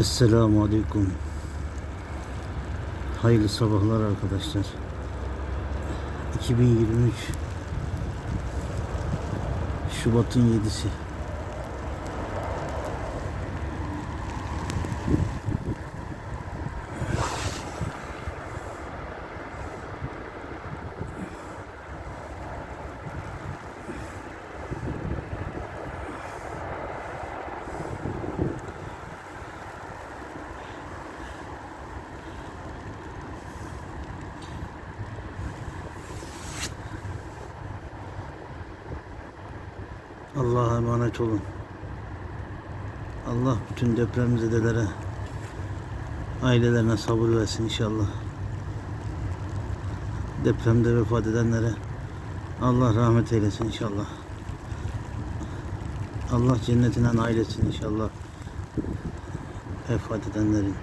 Esselamu Aleyküm. Hayırlı sabahlar arkadaşlar. 2023 Şubat'ın 7'si. Allah'a emanet olun. Allah bütün depremzedelere ailelerine sabır versin inşallah. Depremde vefat edenlere Allah rahmet eylesin inşallah. Allah cennetinden ailesin inşallah. Vefat edenlerin.